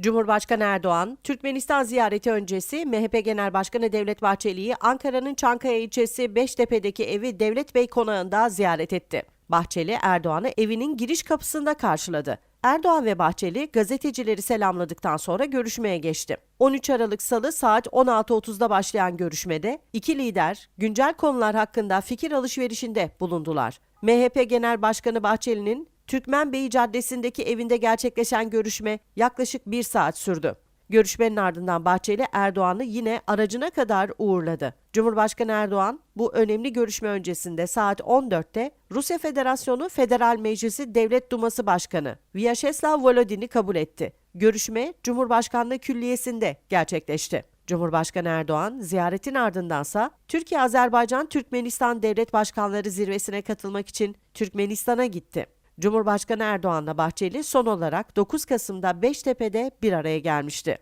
Cumhurbaşkanı Erdoğan, Türkmenistan ziyareti öncesi MHP Genel Başkanı Devlet Bahçeli'yi Ankara'nın Çankaya ilçesi Beştepe'deki evi Devlet Bey Konağı'nda ziyaret etti. Bahçeli, Erdoğan'ı evinin giriş kapısında karşıladı. Erdoğan ve Bahçeli gazetecileri selamladıktan sonra görüşmeye geçti. 13 Aralık Salı saat 16.30'da başlayan görüşmede iki lider güncel konular hakkında fikir alışverişinde bulundular. MHP Genel Başkanı Bahçeli'nin Türkmenbey Caddesi'ndeki evinde gerçekleşen görüşme yaklaşık bir saat sürdü. Görüşmenin ardından Bahçeli Erdoğan'ı yine aracına kadar uğurladı. Cumhurbaşkanı Erdoğan bu önemli görüşme öncesinde saat 14'te Rusya Federasyonu Federal Meclisi Devlet Duması Başkanı Vyacheslav Volodin'i kabul etti. Görüşme Cumhurbaşkanlığı Külliyesi'nde gerçekleşti. Cumhurbaşkanı Erdoğan ziyaretin ardındansa Türkiye-Azerbaycan-Türkmenistan Devlet Başkanları zirvesine katılmak için Türkmenistan'a gitti. Cumhurbaşkanı Erdoğan'la Bahçeli son olarak 9 Kasım'da Beştepe'de bir araya gelmişti.